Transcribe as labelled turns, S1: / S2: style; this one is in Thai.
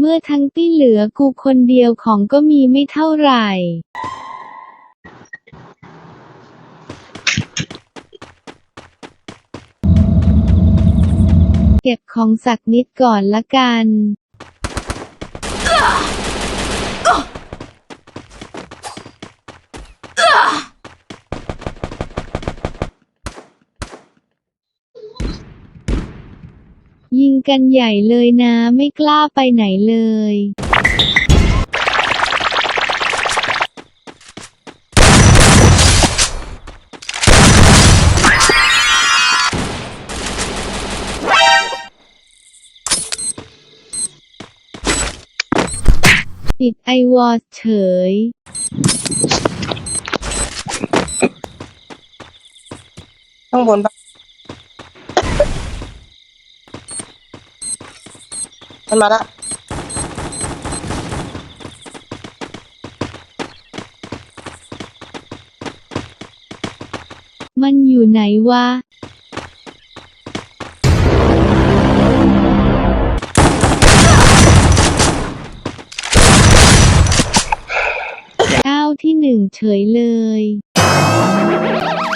S1: เมื่อทั้งที่เหลือกูคนเดียวของก็มีไม่เท่าไหร่ เก็บของสักนิดก่อนละกัน ยิงกันใหญ่เลยนะไม่กล้าไปไหนเลยปิดไอวอร์เฉย
S2: ข้างบนปะ มันมาละ
S1: มันอยู่ไหนวะอ้าวที่หนึ่งเฉยเลย